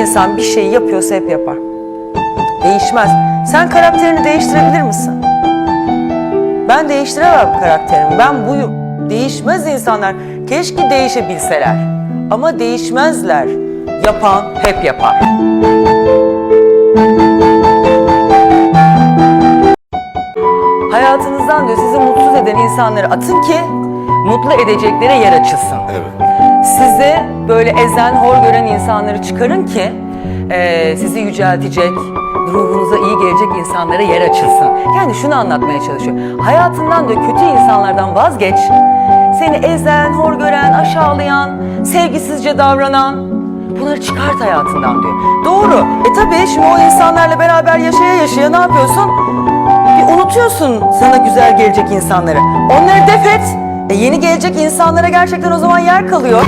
insan bir şeyi yapıyorsa hep yapar. Değişmez. Sen karakterini değiştirebilir misin? Ben değiştiremem karakterimi. Ben buyum. Değişmez insanlar. Keşke değişebilseler. Ama değişmezler. Yapan hep yapar. Hayatınızdan diyor sizi mutsuz eden insanları atın ki mutlu edeceklere yer açılsın. Evet. Sizi böyle ezen, hor gören insanları çıkarın ki eee, sizi yüceltecek, ruhunuza iyi gelecek insanlara yer açılsın. Yani şunu anlatmaya çalışıyor. Hayatından da kötü insanlardan vazgeç. Seni ezen, hor gören, aşağılayan, sevgisizce davranan bunları çıkart hayatından diyor. Doğru. E tabii şimdi o insanlarla beraber yaşaya yaşaya ne yapıyorsun? Bir unutuyorsun sana güzel gelecek insanları. Onları def et. E yeni gelecek insanlara gerçekten o zaman yer kalıyor.